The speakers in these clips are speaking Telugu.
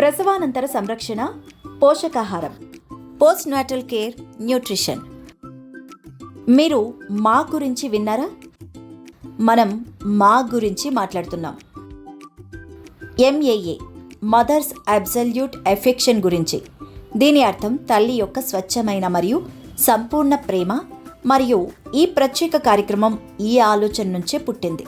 ప్రసవానంతర సంరక్షణ పోషకాహారం పోస్ట్ నాటల్ కేర్ న్యూట్రిషన్ మీరు మా గురించి విన్నారా? మనం మా గురించి మాట్లాడుతున్నాం. ఎంఏఏ మదర్స్ అబ్సల్యూట్ ఎఫెక్షన్ గురించి. దీని అర్థం తల్లి యొక్క స్వచ్ఛమైన మరియు సంపూర్ణ ప్రేమ మరియు ఈ ప్రత్యేక కార్యక్రమం ఈ ఆలోచన నుంచే పుట్టింది.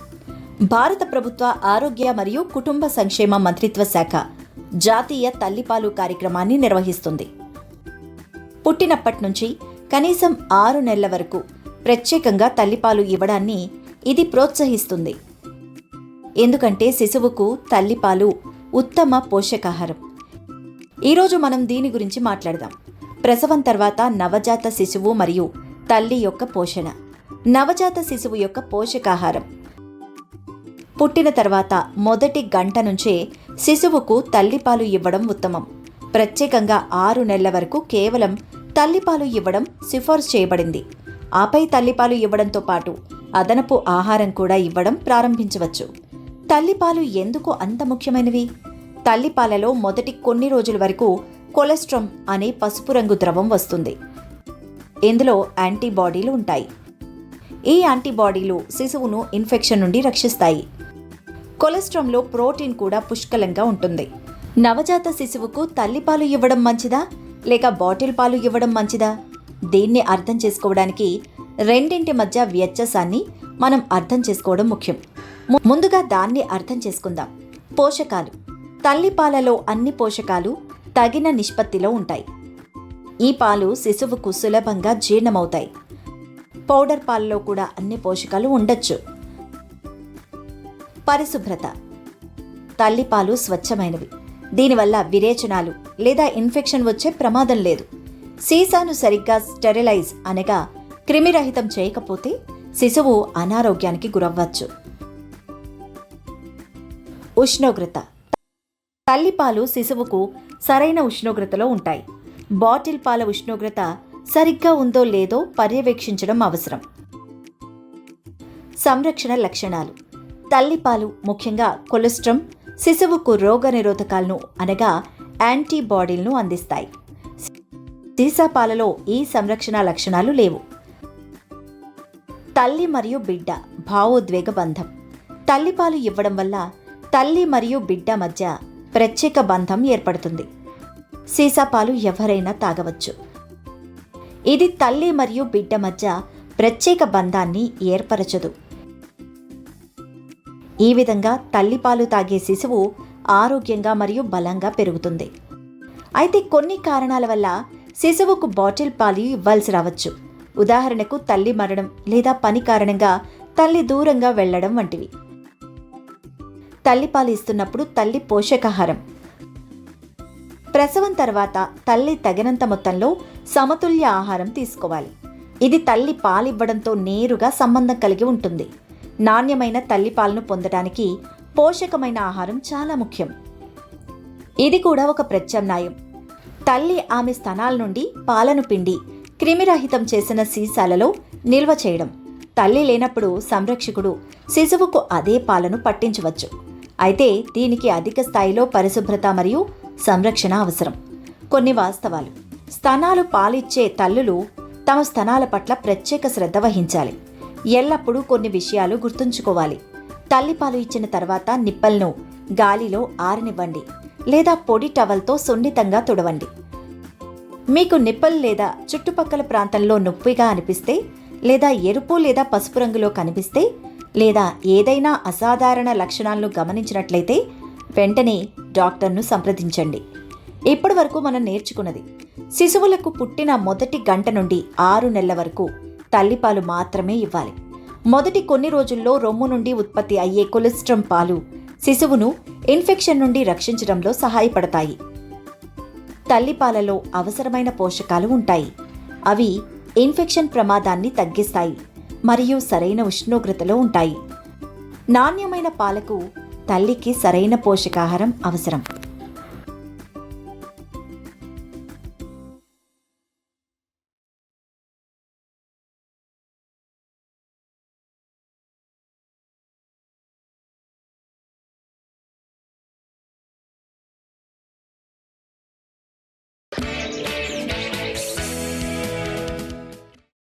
భారత ప్రభుత్వ ఆరోగ్య మరియు కుటుంబ సంక్షేమ మంత్రిత్వ శాఖ జాతీయ తల్లిపాలు కార్యక్రమాన్ని నిర్వహిస్తుంది. పుట్టినప్పటి నుంచి కనీసం ఆరు నెలల వరకు ప్రత్యేకంగా తల్లిపాలు ఇవ్వడాన్ని ఇది ప్రోత్సహిస్తుంది. ఎందుకంటే శిశువుకు తల్లిపాలు ఉత్తమ పోషకాహారం. ఈరోజు మనం దీని గురించి మాట్లాడదాం. ప్రసవం తర్వాత నవజాత శిశువు మరియు తల్లి యొక్క పోషణ. నవజాత శిశువు యొక్క పోషకాహారం. పుట్టిన తర్వాత మొదటి గంట నుంచే శిశువుకు తల్లిపాలు ఇవ్వడం ఉత్తమం. ప్రత్యేకంగా ఆరు నెలల వరకు కేవలం తల్లిపాలు ఇవ్వడం సిఫార్సు చేయబడింది. ఆపై తల్లిపాలు ఇవ్వడంతో పాటు అదనపు ఆహారం కూడా ఇవ్వడం ప్రారంభించవచ్చు. తల్లిపాలు ఎందుకు అంత ముఖ్యమైనవి? తల్లిపాలలో మొదటి కొన్ని రోజుల వరకు కొలెస్ట్రమ్ అనే పసుపు రంగు ద్రవం వస్తుంది. ఇందులో యాంటీబాడీలు ఉంటాయి. ఈ యాంటీబాడీలు శిశువును ఇన్ఫెక్షన్ నుండి రక్షిస్తాయి. కొలెస్ట్రామ్లో ప్రోటీన్ కూడా పుష్కలంగా ఉంటుంది. నవజాత శిశువుకు తల్లిపాలు ఇవ్వడం మంచిదా? లేక బాటిల్ పాలు ఇవ్వడం మంచిదా? దీన్ని అర్థం చేసుకోవడానికి రెండింటి మధ్య వ్యత్యాసాన్ని మనం అర్థం చేసుకోవడం ముఖ్యం. ము- ముందుగా దాన్ని అర్థం చేసుకుందాం. పోషకాలు. తల్లిపాలలో అన్ని పోషకాలు తగిన నిష్పత్తిలో ఉంటాయి. ఈ పాలు శిశువుకు సులభంగా జీర్ణమవుతాయి. పౌడర్ పాలలో కూడా అన్ని పోషకాలు ఉండొచ్చు. పరిశుభ్రత. తల్లిపాలు స్వచ్ఛమైనవి. దీనివల్ల విరేచనాలు లేదా ఇన్ఫెక్షన్ వచ్చే ప్రమాదం లేదు. సీసాను సరిగ్గా స్టెరిలైజ్ అనగా క్రిమిరహితం చేయకపోతే శిశువు అనారోగ్యానికి గురవ్వచ్చు. ఉష్ణోగ్రత. తల్లిపాలు శిశువుకు సరైన ఉష్ణోగ్రతలో ఉంటాయి. బాటిల్ పాల ఉష్ణోగ్రత సరిగ్గా ఉందో లేదో పర్యవేక్షించడం అవసరం. సంరక్షణ లక్షణాలు. తల్లిపాలు ముఖ్యంగా కొలెస్ట్రమ్ శిశువుకు రోగనిరోధకాలను అనగా యాంటీబాడీలను అందిస్తాయి. సీసా పాలలో ఈ సంరక్షణ లక్షణాలు లేవు. తల్లి మరియు బిడ్డ భావోద్వేగ బంధం. తల్లిపాలు ఇవ్వడం వల్ల తల్లి మరియు బిడ్డ మధ్య ప్రత్యేక బంధం ఏర్పడుతుంది. సీసాపాలు ఎవరైనా తాగవచ్చు. ఇది తల్లి మరియు బిడ్డ మధ్య ప్రత్యేక బంధాన్ని ఏర్పరచదు. ఈ విధంగా తల్లిపాలు తాగే శిశువు ఆరోగ్యంగా మరియు బలంగా పెరుగుతుంది. అయితే కొన్ని కారణాల వల్ల శిశువుకు బాటిల్ పాలు ఇవ్వాల్సి రావచ్చు. ఉదాహరణకు తల్లి మరణం లేదా పని కారణంగా తల్లి దూరంగా వెళ్ళడం వంటివి. తల్లిపాలు ఇస్తున్నప్పుడు తల్లి పోషకాహారం. ప్రసవం తర్వాత తల్లి తగినంత మొత్తంలో సమతుల్య ఆహారం తీసుకోవాలి. ఇది తల్లి పాలివ్వడంతో నేరుగా సంబంధం కలిగి ఉంటుంది. నాణ్యమైన తల్లిపాలను పొందడానికి పోషకమైన ఆహారం చాలా ముఖ్యం. ఇది కూడా ఒక ప్రత్యామ్నాయం. తల్లి ఆమె స్థనాల నుండి పాలను పిండి క్రిమిరహితం చేసిన సీసాలలో నిల్వ చేయడం. తల్లి లేనప్పుడు సంరక్షకుడు శిశువుకు అదే పాలను పట్టించవచ్చు. అయితే దీనికి అధిక స్థాయిలో పరిశుభ్రత మరియు సంరక్షణ అవసరం. కొన్ని వాస్తవాలు. స్తనాలు పాలిచ్చే తల్లులు తమ స్తనాల పట్ల ప్రత్యేక శ్రద్ధ వహించాలి. ఎల్లప్పుడూ కొన్ని విషయాలు గుర్తుంచుకోవాలి. తల్లిపాలు ఇచ్చిన తర్వాత నిప్పల్ను గాలిలో ఆరనివ్వండి లేదా పొడి టవల్తో సున్నితంగా తుడవండి. మీకు నిప్పల్ లేదా చుట్టుపక్కల ప్రాంతంలో నొప్పిగా అనిపిస్తే లేదా ఎరుపు లేదా పసుపు రంగులో కనిపిస్తే లేదా ఏదైనా అసాధారణ లక్షణాలను గమనించినట్లయితే వెంటనే డాక్టర్ను సంప్రదించండి. ఇప్పటి వరకు మనం నేర్చుకున్నది శిశువులకు పుట్టిన మొదటి గంట నుండి ఆరు నెలల వరకు తల్లిపాలు మాత్రమే ఇవ్వాలి. మొదటి కొన్ని రోజుల్లో రొమ్ము నుండి ఉత్పత్తి అయ్యే కొలెస్ట్రమ్ పాలు శిశువును ఇన్ఫెక్షన్ నుండి రక్షించడంలో సహాయపడతాయి. తల్లిపాలలో అవసరమైన పోషకాలు ఉంటాయి. అవి ఇన్ఫెక్షన్ ప్రమాదాన్ని తగ్గిస్తాయి మరియు సరైన ఉష్ణోగ్రతలో ఉంటాయి. నాణ్యమైన పాలకు తల్లికి సరైన పోషకాహారం అవసరం. Bye.